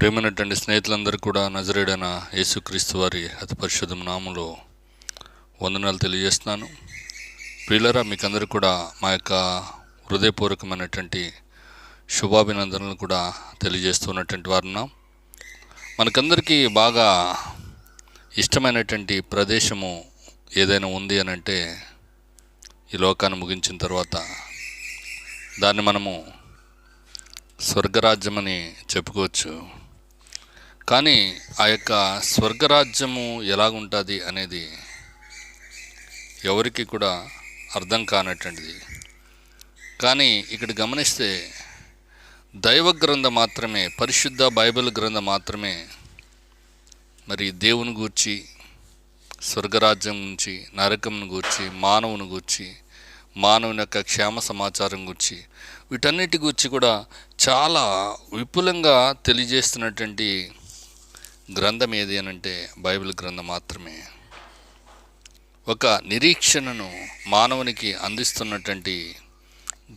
ప్రేమైనటువంటి స్నేహితులందరూ కూడా నజరేడైన యేసుక్రీస్తు వారి అతి పరిశుద్ధ నామంలో వందనాలు తెలియజేస్తున్నాను. ప్రియులరా మీకందరూ కూడా మా యొక్క హృదయపూర్వకమైనటువంటి శుభాభినందనలు కూడా తెలియజేస్తున్నటువంటి వారున్నాం. మనకందరికీ బాగా ఇష్టమైనటువంటి ప్రదేశము ఏదైనా ఉంది అని అంటే ఈ లోకాన్ని ముగించిన తర్వాత దాన్ని మనము స్వర్గరాజ్యమని చెప్పుకోవచ్చు. కానీ ఆ యొక్క స్వర్గరాజ్యము ఎలాగుంటుంది అనేది ఎవరికి కూడా అర్థం కానటువంటిది. కానీ ఇక్కడ గమనిస్తే దైవ గ్రంథం మాత్రమే పరిశుద్ధ బైబిల్ గ్రంథం మాత్రమే మరి దేవుని గూర్చి స్వర్గరాజ్యం గురించి నరకంను గూర్చి మానవుని గూర్చి మానవుని యొక్క క్షేమ సమాచారం గురించి వీటన్నిటి గురించి కూడా చాలా విపులంగా తెలియజేస్తున్నటువంటి గ్రంథం ఏది అని అంటే బైబిల్ గ్రంథం మాత్రమే. ఒక నిరీక్షణను మానవునికి అందిస్తున్నటువంటి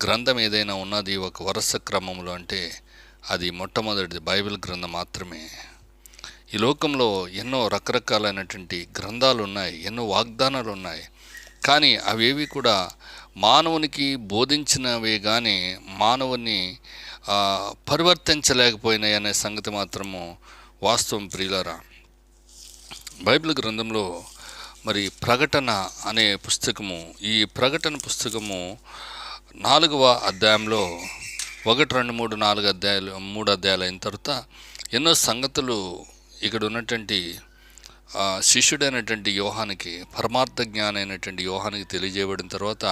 గ్రంథం ఏదైనా ఉన్నది ఒక వరుస క్రమంలో అంటే అది మొట్టమొదటిది బైబిల్ గ్రంథం మాత్రమే. ఈ లోకంలో ఎన్నో రకరకాలైనటువంటి గ్రంథాలు ఉన్నాయి ఎన్నో వాగ్దానాలు ఉన్నాయి. కానీ అవేవి కూడా మానవునికి బోధించినవే కానీ మానవుని పరివర్తించలేకపోయినాయి అనే సంగతి మాత్రము వాస్తవం ప్రియులరా బైబిల్ గ్రంథంలో మరి ప్రకటన అనే పుస్తకము ఈ ప్రకటన పుస్తకము నాలుగవ అధ్యాయంలో ఒకటి రెండు మూడు నాలుగు అధ్యాయాలు మూడు అధ్యాయాలు అయిన తర్వాత ఎన్నో సంగతులు ఇక్కడ ఉన్నటువంటి శిష్యుడైనటువంటి యోహానికి పరమార్థ జ్ఞానైనటువంటి అయినటువంటి యోహానికి తెలియజేయబడిన తర్వాత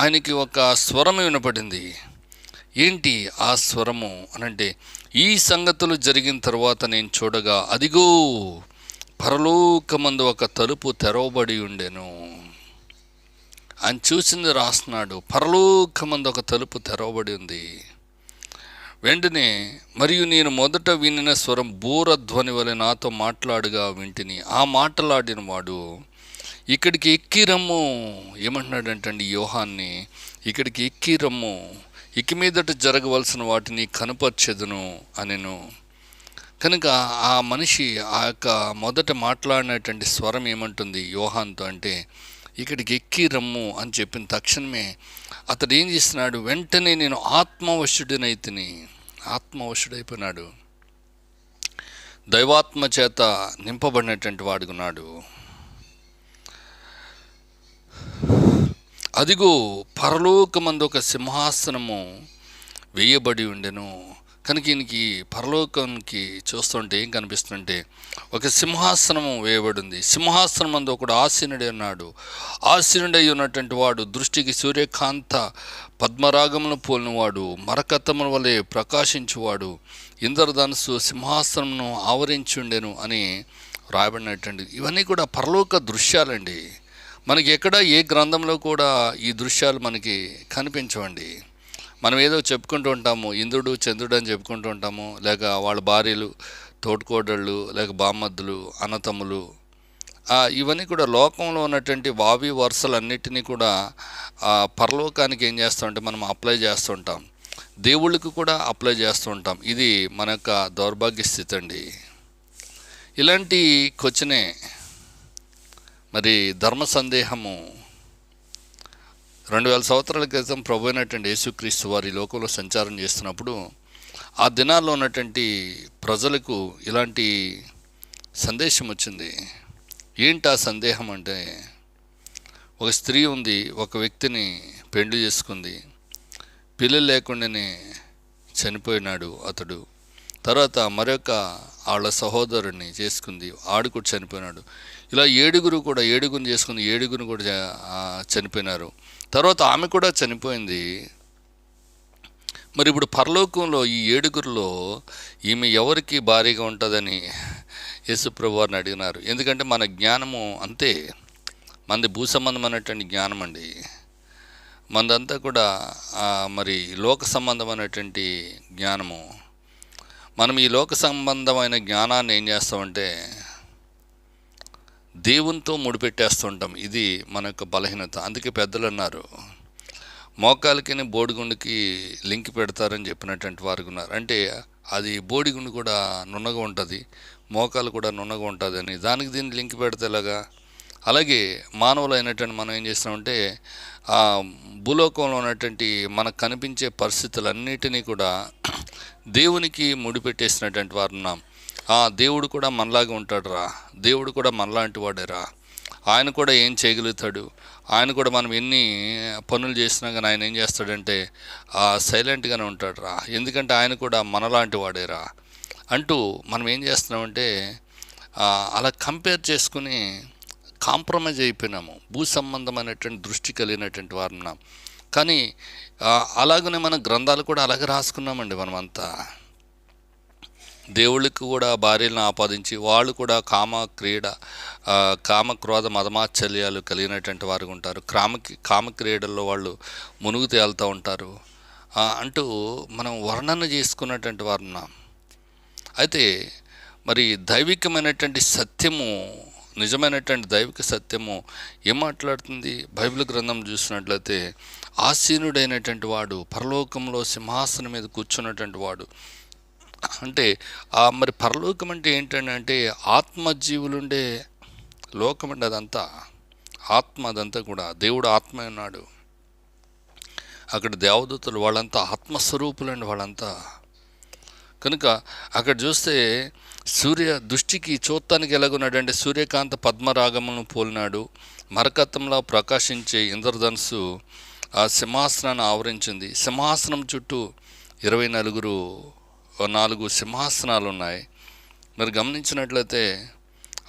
ఆయనకి ఒక స్వరం వినపడింది. ఏంటి ఆ స్వరము అనంటే ఈ సంగతులు జరిగిన తర్వాత నేను చూడగా అదిగో పరలోకమందు ఒక తలుపు తెరవబడి ఉండెను. ఆయన చూసింది రాస్తున్నాడు పరలోకమందు ఒక తలుపు తెరవబడి ఉంది. వెంటనే మరియు నేను మొదట వినిన స్వరం బూరధ్వని వలె నాతో మాట్లాడుగా వింటిని ఆ మాట్లాడిన వాడు ఇక్కడికి ఎక్కి రమ్ము ఏమంటున్నాడంటండి యోహాన్ని ఇక్కడికి ఎక్కి రమ్ము ఇక మీదట జరగవలసిన వాటిని కనుపర్చెదును అనెను. కనుక ఆ మనిషి ఆ యొక్క మొదట మాట్లాడినటువంటి స్వరం ఏమంటుంది యోహాన్తో అంటే ఇక్కడికి ఎక్కి రమ్ము అని చెప్పిన తక్షణమే అతడు ఏం చేస్తున్నాడు వెంటనే నేను ఆత్మవశుడినైతిని ఆత్మవశుడైపోయినాడు. దైవాత్మ చేత నింపబడినటువంటి వాడుకున్నాడు అదిగో పరలోకమందు ఒక సింహాసనము వేయబడి ఉండెను. కనుక ఈయనకి పరలోకానికి చూస్తుంటే ఏం కనిపిస్తుందంటే ఒక సింహాసనము వేయబడింది. సింహాసనం అందు ఒకడు ఆసీనుడై ఉన్నాడు. ఆసీనుడై ఉన్నటువంటి వాడు దృష్టికి సూర్యకాంత పద్మరాగమును పోలినవాడు మరకత్తముల వలె ప్రకాశించువాడు ఇంద్రధనుసు సింహాసనమును ఆవరించుండెను అని రాయబడినటువంటి ఇవన్నీ కూడా పరలోక దృశ్యాలండి. మనకి ఎక్కడ ఏ గ్రంథంలో కూడా ఈ దృశ్యాలు మనకి కనిపించవండి. మనం ఏదో చెప్పుకుంటూ ఉంటాము ఇంద్రుడు చంద్రుడు అని చెప్పుకుంటూ ఉంటాము లేక వాళ్ళ భార్యలు తోటికోడళ్ళు లేక బామ్మద్దులు అన్నతమ్ములు. ఇవన్నీ కూడా లోకంలో ఉన్నటువంటి వావి వరుసలన్నిటినీ కూడా ఆ, పరలోకానికి ఏం చేస్తామంటే మనం అప్లై చేస్తుంటాం దేవుళ్ళకి కూడా అప్లై చేస్తూ ఉంటాం. ఇది మన యొక్క దౌర్భాగ్య స్థితి అండి. ఇలాంటి క్వశ్చనే మరి ధర్మ సందేహము. రెండు వేల సంవత్సరాల క్రితం ప్రభు అయినటువంటి యేసుక్రీస్తు వారి లోకంలో సంచారం చేస్తున్నప్పుడు ఆ దినాల్లో ఉన్నటువంటి ప్రజలకు ఇలాంటి సందేశం వచ్చింది. ఏంటి ఆ సందేహం అంటే ఒక స్త్రీ ఉంది ఒక వ్యక్తిని పెండ్లి చేసుకుంది. పిల్లలు లేకుండానే చనిపోయినాడు అతడు. తర్వాత మరొక వాళ్ళ సహోదరుడిని చేసుకుంది ఆడు కూడా చనిపోయినాడు. ఇలా ఏడుగురు కూడా ఏడుగురిని చేసుకుంది ఏడుగురిని కూడా చ- చనిపోయినారు. తర్వాత ఆమె కూడా చనిపోయింది. మరి ఇప్పుడు పరలోకంలో ఈ ఏడుగురిలో ఈమె ఎవరికి భారీగా ఉంటుందని యేసుప్రభు వారిని అడిగినారు. ఎందుకంటే మన జ్ఞానము అంతే. మనది భూ సంబంధమైనటువంటి జ్ఞానం అండి. మనదంతా కూడా మరి లోక సంబంధమైనటువంటి జ్ఞానము. మనం ఈ లోక సంబంధమైన జ్ఞానాన్ని ఏం చేస్తామంటే దేవునితో ముడిపెట్టేస్తుంటాం. ఇది మన యొక్క బలహీనత. అందుకే పెద్దలు అన్నారు మోకాలకి బోడిగుండుకి లింక్ పెడతారని చెప్పినటువంటి వారు ఉన్నారు. అంటే అది బోడిగుండు కూడా నున్నగా ఉంటుంది మోకాలు కూడా నున్నగా ఉంటుంది అని. దానికి దీన్ని లింక్ పెడితే ఎలాగా? అలాగే మానవులు అయినటువంటి మనం ఏం చేస్తున్నామంటే ఆ భూలోకంలో ఉన్నటువంటి మనకు కనిపించే పరిస్థితులన్నిటినీ కూడా దేవునికి ముడిపెట్టేసినటువంటి వారు ఉన్నాం ఆ దేవుడు కూడా మనలాగా ఉంటాడు రా దేవుడు కూడా మనలాంటి వాడేరా. ఆయన కూడా ఏం చేయగలుగుతాడు? ఆయన కూడా మనం ఎన్ని పనులు చేసినా కానీ ఆయన ఏం చేస్తాడంటే సైలెంట్గానే ఉంటాడు రా ఎందుకంటే ఆయన కూడా మనలాంటి వాడేరా. అంటూ మనం ఏం చేస్తున్నామంటే అలా కంపేర్ చేసుకుని కాంప్రమైజ్ అయిపోయినాము. భూ సంబంధమైనటువంటి దృష్టి కలిగినటువంటి వారు ఉన్నాం కానీ అలాగనే మన గ్రంథాలు కూడా అలాగే రాసుకున్నామండి మనమంతా. దేవుళ్ళకి కూడా భార్యలను ఆపాదించి వాళ్ళు కూడా కామ క్రీడ కామ క్రోధ మదమాచల్యాలు కలిగినటువంటి వారు ఉంటారు. కామకి కామ క్రీడల్లో వాళ్ళు మునుగు తేలుతూ ఉంటారు. అంటూ మనం వర్ణన చేసుకున్నటువంటి వారు ఉన్నాం అయితే మరి దైవికమైనటువంటి సత్యము నిజమైనటువంటి దైవిక సత్యము ఏం మాట్లాడుతుంది? బైబిల్ గ్రంథం చూసినట్లయితే ఆసీనుడైనటువంటి వాడు పరలోకంలో సింహాసనం మీద కూర్చున్నటువంటి వాడు. అంటే ఆ మరి పరలోకం అంటే ఏంటంటే ఆత్మజీవులుండే లోకం అండి అదంతా. ఆత్మ అదంతా కూడా దేవుడు ఆత్మ ఉన్నాడు. అక్కడ దేవదూతలు వాళ్ళంతా ఆత్మస్వరూపులండి వాళ్ళంతా. కనుక అక్కడ చూస్తే సూర్య దృష్టికి చూడటానికి ఎలాగున్నాడంటే సూర్యకాంత పద్మరాగమును పోలినాడు. మరకత్వంలో ప్రకాశించే ఇంద్రధనుసు ఆ సింహాసనాన్ని ఆవరించింది. సింహాసనం చుట్టూ ఇరవై నలుగురు నాలుగు సింహాసనాలు ఉన్నాయి మరి గమనించినట్లయితే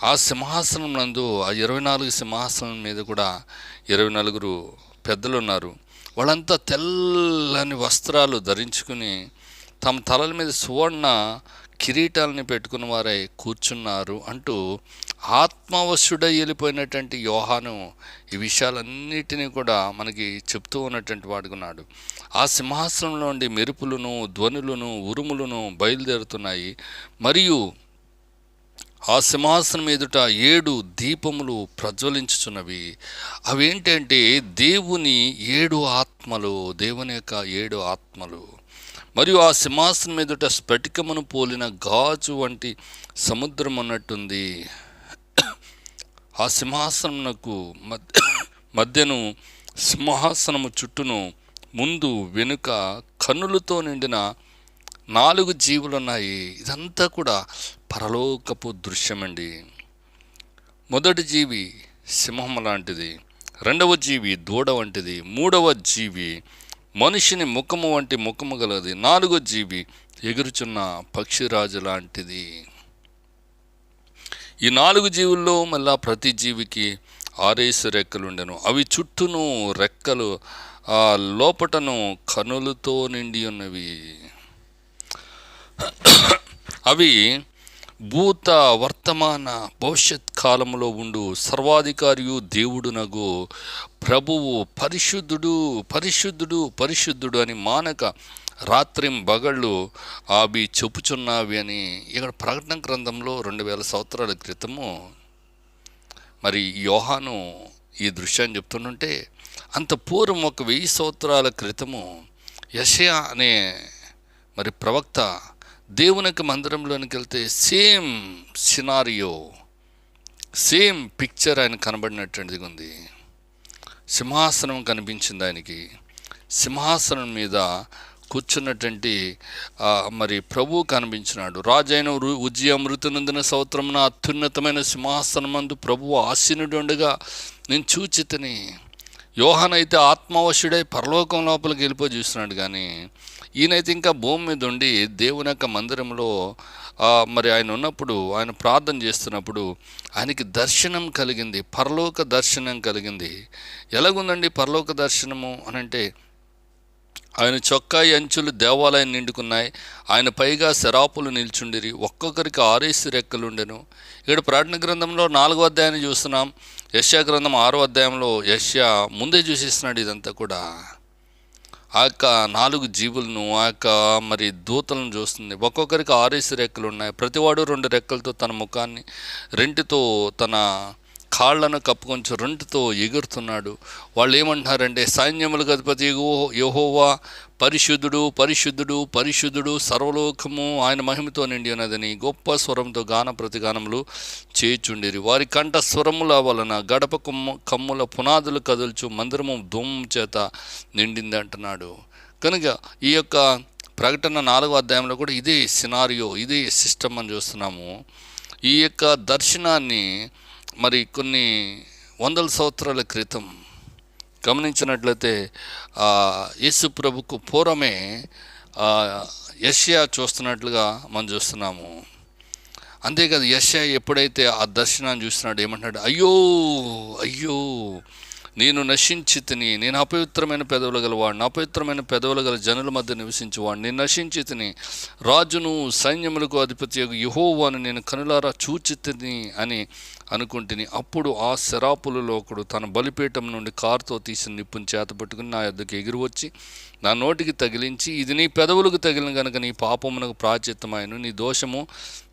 ఆ సింహాసనం నందు ఆ ఇరవై నాలుగు సింహాసనం మీద కూడా ఇరవై నలుగురు పెద్దలు ఉన్నారు వాళ్ళంతా తెల్లని వస్త్రాలు ధరించుకుని తమ తలల మీద సువర్ణ కిరీటాలని పెట్టుకున్న వారై కూర్చున్నారు అంటూ ఆత్మవశుడై వెళ్ళిపోయినటువంటి యోహాను ఈ విషయాలన్నిటినీ కూడా మనకి చెప్తూ ఉన్నటువంటి వాడుకున్నాడు ఆ సింహాసనంలో నుండి మెరుపులను ధ్వనులను ఉరుములను బయలుదేరుతున్నాయి. మరియు ఆ సింహాసనం ఎదుట ఏడు దీపములు ప్రజ్వలించుచున్నవి. అవేంటంటే దేవుని ఏడు ఆత్మలు దేవుని యొక్క ఏడు ఆత్మలు. మరియు ఆ సింహాసనం ఎదుట స్ఫటికమును పోలిన గాజు వంటి సముద్రం ఉన్నట్టుంది. ఆ సింహాసనమునకు మధ్య మధ్యను సింహాసనము చుట్టూను ముందు వెనుక కన్నులతో నిండిన నాలుగు జీవులు ఉన్నాయి ఇదంతా కూడా పరలోకపు దృశ్యమండి. మొదటి జీవి సింహం లాంటిది రెండవ జీవి దూడ వంటిది మూడవ జీవి మనిషిని ముఖము వంటి ముఖము గలది. నాలుగో జీవి ఎగురుచున్న పక్షిరాజు లాంటిది. ఈ నాలుగు జీవుల్లో మళ్ళా ప్రతి జీవికి ఆరేసు రెక్కలు ఉండెను అవి చుట్టూను రెక్కలు ఆ లోపటను కనులతో నిండి ఉన్నవి. అవి భూత వర్తమాన భవిష్యత్ కాలంలో ఉండు సర్వాధికారియు దేవుడునగు ప్రభువు పరిశుద్ధుడు పరిశుద్ధుడు పరిశుద్ధుడు అని మానక రాత్రిం బగళ్ళు అవి చెప్పుచున్నావి అని ఇక్కడ ప్రకటన గ్రంథంలో రెండు వేల సంవత్సరాల క్రితము మరి యోహాను ఈ దృశ్యాన్ని చెప్తుంటే అంత పూర్వం ఒక వెయ్యి సంవత్సరాల క్రితము యషయా అనే మరి ప్రవక్త దేవునికి మందిరంలోనికి వెళ్తే సేమ్ సినారియో సేమ్ పిక్చర్ ఆయన కనబడినటువంటిది ఉంది. సింహాసనం కనిపించింది ఆయనకి. సింహాసనం మీద కూర్చున్నటువంటి మరి ప్రభు కనిపించినాడు. రాజైన ఉజ్జయ మృతునందిన సంవత్సరమున అత్యున్నతమైన సింహాసనమందు ప్రభు ఆసీనుడు ఉండగా నేను చూచితని. యోహనైతే ఆత్మవశుడై పరలోకం లోపలికి వెళ్ళిపోయి చూస్తున్నాడు కానీ ఈయనైతే ఇంకా భూమి మీద ఉండి దేవుని యొక్క మందిరంలో మరి ఆయన ఉన్నప్పుడు ఆయన ప్రార్థన చేస్తున్నప్పుడు ఆయనకి దర్శనం కలిగింది పరలోక దర్శనం కలిగింది. ఎలాగుందండి పరలోక దర్శనము అని అంటే ఆయన చొక్కాయి అంచులు దేవాలయం నిండుకున్నాయి. ఆయన పైగా శరాపులు నిల్చుండిరి. ఒక్కొక్కరికి ఆరేసి రెక్కలుండెను. ఇక్కడ ప్రార్థన గ్రంథంలో నాలుగో అధ్యాయాన్ని చూస్తున్నాం. యశ్యా గ్రంథం ఆరో అధ్యాయంలో యశ్యా ముందే చూసిస్తున్నాడు ఇదంతా కూడా. ఆ యొక్క నాలుగు జీవులను ఆ యొక్క మరి దూతలను చూస్తుంది. ఒక్కొక్కరికి ఆరేసి రెక్కలు ఉన్నాయి. ప్రతివాడు రెండు రెక్కలతో తన ముఖాన్ని రెంటితో తన కాళ్ళను కప్పుకొంచు రెండుతో ఎగురుతున్నాడు. వాళ్ళు ఏమంటున్నారంటే సైన్యములకు అధిపతి యెహో- యెహోవా పరిశుద్ధుడు పరిశుద్ధుడు పరిశుద్ధుడు సర్వలోకము ఆయన మహిమతో నిండి ఉన్నదని గొప్ప స్వరంతో గాన ప్రతిగానములు చేచుండిరి వారి కంఠ స్వరముల వలన గడప కొమ్ము కమ్ముల పునాదులు కదుల్చు మందిరము ధూమం చేత నిండింది అంటున్నాడు. కనుక ఈ యొక్క ప్రకటన నాలుగో అధ్యాయంలో కూడా ఇదే సినారియో ఇదే సిస్టమ్ అని చూస్తున్నాము. ఈ యొక్క దర్శనాన్ని మరి కొన్ని వందల సంవత్సరాల క్రితం గమనించినట్లయితే యేసు ప్రభుకు పూర్వమే యష్యా చూస్తున్నట్లుగా మనం చూస్తున్నాము. అంతేకాదు యష్యా ఎప్పుడైతే ఆ దర్శనాన్ని చూస్తున్నాడు ఏమంటున్నాడు? అయ్యో అయ్యో నేను నశించి తిని నేను అపవిత్రమైన పెదవులు గలవాడిని అపవిత్రమైన పెదవులు గల జనుల మధ్య నివసించేవాడిని నేను నశించి తిని రాజును సైన్యములకు అధిపతి యుహోవాను నేను కనులారా చూచి తిని అని అనుకుంటుని అప్పుడు ఆ శరాపులలో ఒకడు తన బలిపీఠం నుండి కారుతో తీసిన నిప్పుని చేత పట్టుకుని నా యొద్దకు ఎగిరి వచ్చి నా నోటికి తగిలించి ఇది నీ పెదవులకు తగిలిన కనుక నీ పాపమునకు ప్రాచిత్తమాయను నీ దోషము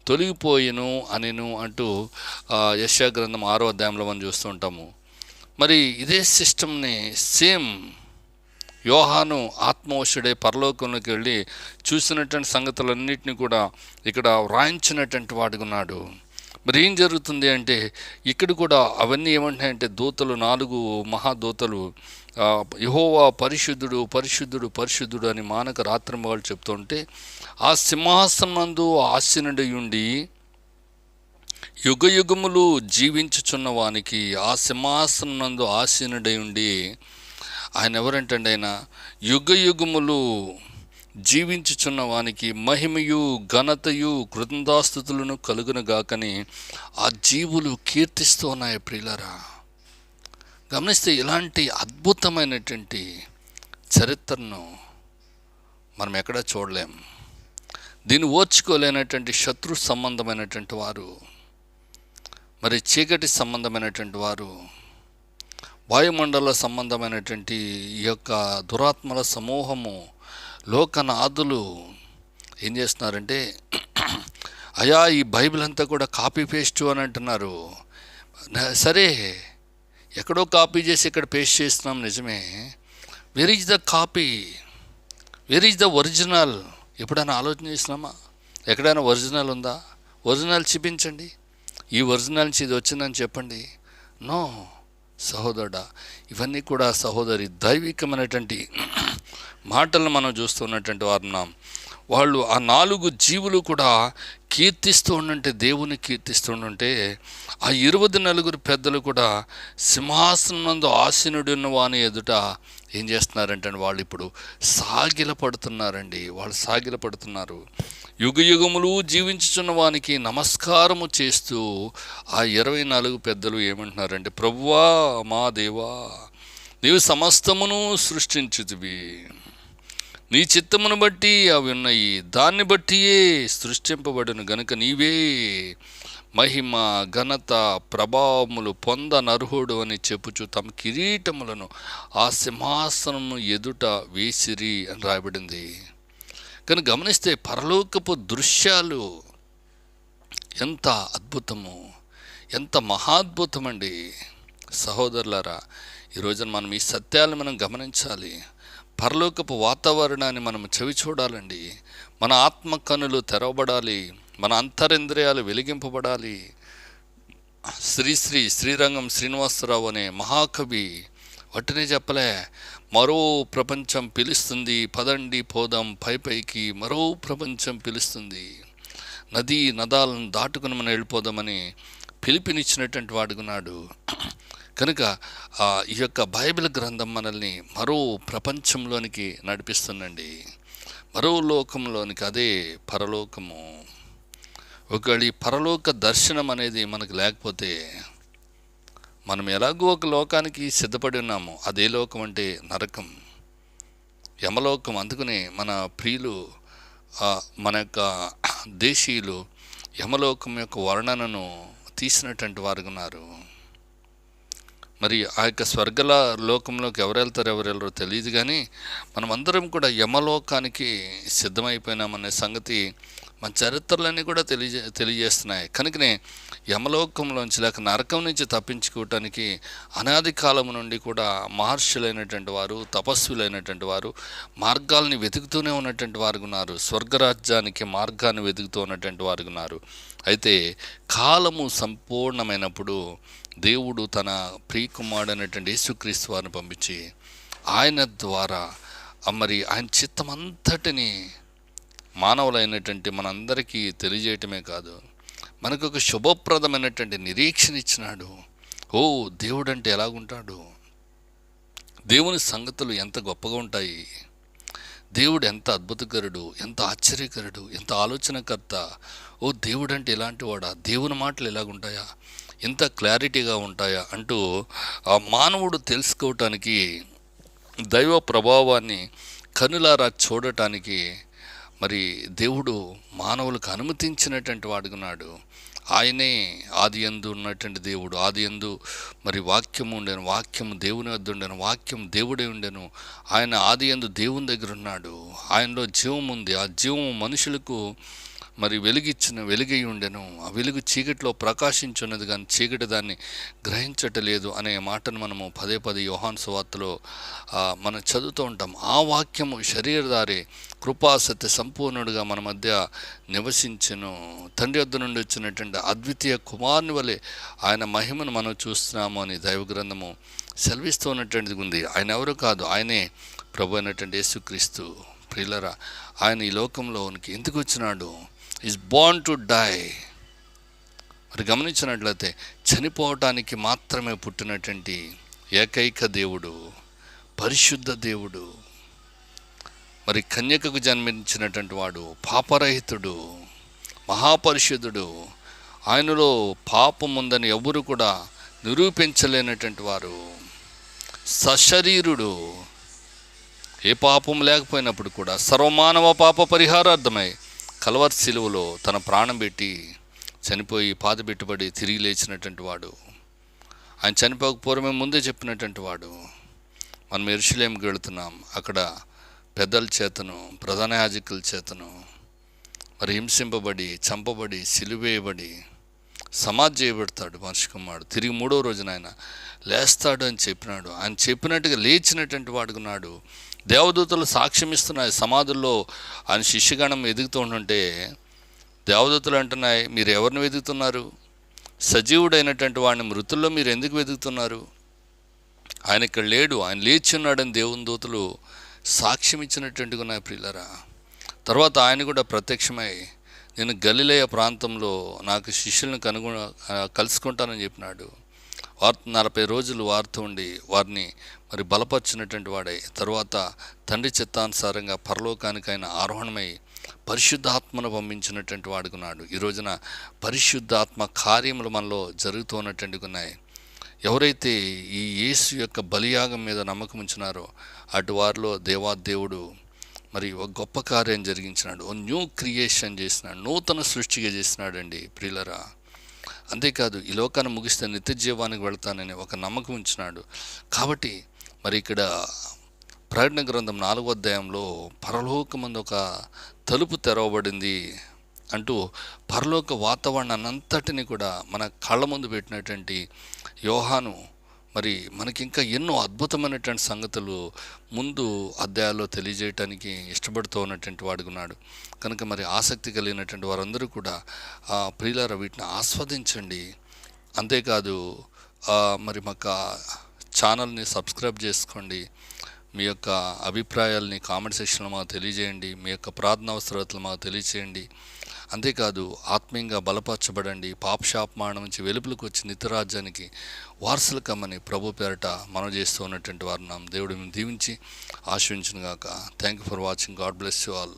తొలగిపోయిను అనిను అంటూ ఆ, గ్రంథం ఆరో అధ్యాయంలో మనం చూస్తుంటాము మరి ఇదే సిస్టమ్ని సేమ్ యోహాను ఆత్మవశుడే పరలోకంలోకి వెళ్ళి చూసినటువంటి సంగతులన్నింటినీ కూడా ఇక్కడ వ్రాయించినటువంటి వాడుకున్నాడు మరి ఏం జరుగుతుంది అంటే ఇక్కడ కూడా అవన్నీ ఏమంటాయంటే దూతలు నాలుగు మహాదూతలు యహోవా పరిశుద్ధుడు పరిశుద్ధుడు పరిశుద్ధుడు అని మానక రాత్రి వాళ్ళు చెప్తుంటే ఆ సింహాసనందు ఆశనుడి ఉండి యుగ యుగములు జీవించుచున్న వానికి ఆ సింహాసనం నందు ఆసీనుడై ఉండి ఆయన ఎవరంటే ఆయన? యుగ యుగములు జీవించుచున్న వానికి మహిమయు ఘనతయు కృతందాస్తుతులను కలుగునగాకని ఆ జీవులు కీర్తిస్తూ ఉన్నాయి ప్రియులరా. గమనిస్తే ఇలాంటి అద్భుతమైనటువంటి చరిత్రను మనం ఎక్కడా చూడలేం. దీన్ని ఓర్చుకోలేనటువంటి శత్రు సంబంధమైనటువంటి వారు మరి చీకటి సంబంధమైనటువంటి వారు వాయుమండల సంబంధమైనటువంటి ఈ యొక్క దురాత్మల సమూహము లోకనాథులు ఏం చేస్తున్నారంటే అయా ఈ బైబిల్ అంతా కూడా కాపీ పేస్ట్ అని అంటున్నారు. సరే ఎక్కడో కాపీ చేసి ఇక్కడ పేస్ట్ చేస్తున్నాం నిజమే. Where is the copy where is the original ఎప్పుడైనా ఆలోచన చేసినామా? ఎక్కడైనా ఒరిజినల్ ఉందా? ఒరిజినల్ చూపించండి. ఈ ఒరిజినల్ నుంచి ఇది వచ్చిందని చెప్పండి. నో సహోదరుడా ఇవన్నీ కూడా సహోదరి దైవికమైనటువంటి మాటలను మనం చూస్తున్నటువంటి వారు వాళ్ళు ఆ నాలుగు జీవులు కూడా కీర్తిస్తూ ఉండంటే దేవుని కీర్తిస్తూ ఉండంటే ఆ ఇరవై నలుగురు పెద్దలు కూడా సింహాసనం నందు వాని ఎదుట ఏం చేస్తున్నారంటే వాళ్ళు ఇప్పుడు? సాగిల పడుతున్నారండి. వాళ్ళు సాగిల పడుతున్నారు. యుగ యుగములు జీవించుచున్న వానికి నమస్కారము చేస్తూ ఆ ఇరవై నాలుగు పెద్దలు ఏమంటున్నారంటే ప్రభువా మా దేవా నీవు సమస్తమును సృష్టించుతివి నీ చిత్తమును బట్టి అవి ఉన్నాయి. దాన్ని బట్టియే సృష్టింపబడిన గనుక నీవే మహిమ ఘనత ప్రభావములు పొందనర్హుడు అని చెప్పుచు తమ కిరీటములను ఆ సింహాసనము ఎదుట వేసిరి అని రాయబడింది. కానీ గమనిస్తే పరలోకపు దృశ్యాలు ఎంత అద్భుతము ఎంత మహాద్భుతమండి. సహోదరులారా ఈరోజున మనం ఈ సత్యాలను మనం గమనించాలి. పరలోకపు వాతావరణాన్ని మనం చవి చూడాలండి. మన ఆత్మ కనులు తెరవబడాలి. మన అంతరింద్రియాలు వెలిగింపబడాలి. శ్రీశ్రీ శ్రీరంగం శ్రీనివాసరావు అనే మహాకవి వట్టినే చెప్పలే మరో ప్రపంచం పిలుస్తుంది పదండి పోదాం పై పైకి మరో ప్రపంచం పిలుస్తుంది. నదీ నదాలను దాటుకుని మనం వెళ్ళిపోదామని పిలిపినిచ్చినటువంటి వాడుకున్నాడు కనుక ఆ, ఈ యొక్క బైబిల్ గ్రంథం మనల్ని మరో ప్రపంచంలోనికి నడిపిస్తుందండి. మరో లోకంలోనికి అదే పరలోకము. ఒకవేళ ఈ పరలోక దర్శనం అనేది మనకు లేకపోతే మనం ఎలాగో ఒక లోకానికి సిద్ధపడి ఉన్నాము. అదే లోకం అంటే నరకం. యమలోకం అందుకనే మన ప్రియులు ఆ, మన యొక్క దేశీయులు యమలోకం యొక్క వర్ణనను తీసినటువంటి వారు ఉన్నారు. మరి ఆ యొక్క స్వర్గల లోకంలోకి ఎవరు వెళ్తారు ఎవరు వెళ్ళరో తెలియదు కానీ మనమందరం కూడా యమలోకానికి సిద్ధమైపోయినామనే సంగతి మన చరిత్రలన్నీ కూడా తెలియజే తెలియజేస్తున్నాయి. కనుకనే యమలోకంలోంచి లేక నరకం నుంచి తప్పించుకోవటానికి అనాది కాలం నుండి కూడా మహర్షులైనటువంటి వారు తపస్సులైనటువంటి వారు మార్గాల్ని వెతుకుతూనే ఉన్నటువంటి వారు ఉన్నారు. స్వర్గరాజ్యానికి మార్గాన్ని వెతుకుతూ ఉన్నటువంటి వారు ఉన్నారు. అయితే కాలము సంపూర్ణమైనప్పుడు దేవుడు తన ప్రియకుమారుడైనటువంటి యేసుక్రీస్తు వారిని పంపించి ఆయన ద్వారా మరి ఆయన చిత్తమంతటిని మానవులైనటువంటి మనందరికీ తెలియజేయటమే కాదు మనకు ఒక శుభప్రదమైనటువంటి నిరీక్షణ ఇచ్చినాడు. ఓ దేవుడు అంటే ఎలాగుంటాడు? దేవుని సంగతులు ఎంత గొప్పగా ఉంటాయి? దేవుడు ఎంత అద్భుతకరుడు ఎంత ఆశ్చర్యకరుడు ఎంత ఆలోచనకర్త? ఓ దేవుడు అంటే ఇలాంటి వాడా దేవుని మాటలు ఎలాగుంటాయా? ఎంత క్లారిటీగా ఉంటాయా అంటూ ఆ మానవుడు తెలుసుకోవటానికి దైవ ప్రభావాన్ని కనులారా చూడటానికి మరి దేవుడు మానవులకు అనుమతించినటువంటి వాడుకున్నాడు ఆయనే ఆది ఎందు ఉన్నటువంటి దేవుడు. ఆది ఎందు మరి వాక్యము ఉండేను వాక్యము దేవుని వద్ద ఉండేను వాక్యం దేవుడే ఉండెను. ఆయన ఆది ఎందు దేవుని దగ్గర ఉన్నాడు. ఆయనలో జీవం ఉంది. ఆ జీవం మనుషులకు మరి వెలుగిచ్చిన వెలుగై ఉండెను. ఆ వెలుగు చీకటిలో ప్రకాశించున్నది కానీ చీకటి దాన్ని గ్రహించటలేదు అనే మాటను మనము పదే పదే యోహాన్ సువార్తలో మనం చదువుతూ ఉంటాం. ఆ వాక్యము శరీరధారి కృపాసత్య సంపూర్ణుడిగా మన మధ్య నివసించను. తండ్రి వద్ద నుండి వచ్చినటువంటి అద్వితీయ కుమారుని వలె ఆయన మహిమను మనం చూస్తున్నాము అని దైవ గ్రంథము సెలవిస్తూ ఉన్నటువంటిది ఉంది. ఆయన ఎవరు కాదు ఆయనే ప్రభు అయినటువంటి యేసుక్రీస్తు. ప్రియులరా ఆయన ఈ లోకంలోనికి ఎందుకు వచ్చినాడు? ఈజ్ బోర్న్ టు డై మరి గమనించినట్లయితే చనిపోవటానికి మాత్రమే పుట్టినటువంటి ఏకైక దేవుడు పరిశుద్ధ దేవుడు. మరి కన్యకకు జన్మించినటువంటి వాడు పాపరహితుడు మహాపరిశుద్ధుడు. ఆయనలో పాపం ఉందని ఎవరు కూడా నిరూపించలేనటువంటి వారు. సశరీరుడు. ఏ పాపం లేకపోయినప్పుడు కూడా సర్వమానవ పాప పరిహారార్థమై కలవర్ శిలువలో తన ప్రాణం పెట్టి చనిపోయి పాద పెట్టుబడి తిరిగి లేచినటువంటి వాడు. ఆయన చనిపోకపోవడమే ముందే చెప్పినటువంటి వాడు. మనం ఎరుషులేంకి వెళుతున్నాం. అక్కడ పెద్దల చేతను ప్రధాన యాజకుల చేతను మరి హింసింపబడి చంపబడి సిలువేయబడి సమాధి చేయబడతాడు మనిషి కుమారుడు. తిరిగి మూడో రోజున ఆయన లేస్తాడు అని చెప్పినాడు. ఆయన చెప్పినట్టుగా లేచినటువంటి వాడుకున్నాడు దేవదూతలు సాక్ష్యమిస్తున్నాయి సమాధుల్లో ఆయన శిష్యగణం ఎదుగుతూ ఉంటుంటే దేవదూతలు అంటున్నాయి మీరు ఎవరిని వెతుకుతున్నారు? సజీవుడైనటువంటి వాడిని మృతుల్లో మీరు ఎందుకు వెతుకుతున్నారు? ఆయన ఇక్కడ లేడు ఆయన లేచి ఉన్నాడని దేవుని దూతలు సాక్ష్యం ఇచ్చినట్టుగా ఉన్నాయి ప్రియులరా. తర్వాత ఆయన కూడా ప్రత్యక్షమై నేను గలిలయ ప్రాంతంలో నాకు శిష్యులను కనుగొ కలుసుకుంటానని చెప్పినాడు. వార్ నలభై రోజులు వారితో ఉండి వారిని మరి బలపరిచినటువంటి వాడై. తరువాత తండ్రి చిత్తానుసారంగా పరలోకానికి ఆయన ఆరోహణమై పరిశుద్ధాత్మను పంపించినటువంటి వాడుకున్నాడు ఈ రోజున పరిశుద్ధాత్మ కార్యములు మనలో జరుగుతున్నటువంటి ఉన్నాయి. ఎవరైతే ఈ యేసు యొక్క బలియాగం మీద నమ్మకం ఉంచినారో అటు వారిలో దేవాదేవుడు మరి ఒక గొప్ప కార్యం జరిగించినాడు. ఓ న్యూ క్రియేషన్ చేసినాడు. నూతన సృష్టిగా చేసినాడండి ప్రియులరా. అంతేకాదు ఈ లోకాన్ని ముగిస్తే నిత్య జీవానికి వెళ్తానని ఒక నమ్మకం ఉంచినాడు. కాబట్టి మరి ఇక్కడ ప్రకటన గ్రంథం నాలుగో అధ్యాయంలో పరలోకమందు ఒక తలుపు తెరవబడింది అంటూ పరలోక వాతావరణాన్ని అంతటిని కూడా మన కళ్ళ ముందు పెట్టినటువంటి యోహాను మరి మనకి ఇంకా ఎన్నో అద్భుతమైనటువంటి సంగతులు ముందు అధ్యాయాల్లో తెలియజేయటానికి ఇష్టపడుతూ ఉన్నటువంటి వాడుకున్నాడు కనుక మరి ఆసక్తి కలిగినటువంటి వారందరూ కూడా ఆ ప్రియులార వీటిని ఆస్వాదించండి. అంతేకాదు మరి మాకు ఛానల్ని సబ్స్క్రైబ్ చేసుకోండి. మీ యొక్క అభిప్రాయాల్ని కామెంట్ సెక్షన్లో మాకు తెలియజేయండి. మీ యొక్క ప్రార్థన అవసరతలు మాకు తెలియజేయండి అంతేకాదు ఆత్మీయంగా బలపరచబడండి. పాపశాపమానం నుంచి వెలుపులకు వచ్చి నిత్యరాజ్యానికి వారసులు కమ్మని ప్రభు పేరట మనం చేస్తూ ఉన్నటువంటి వారు నాం దేవుడు మేము దీవించి ఆశ్రయించునుగాక thank you for watching God bless you all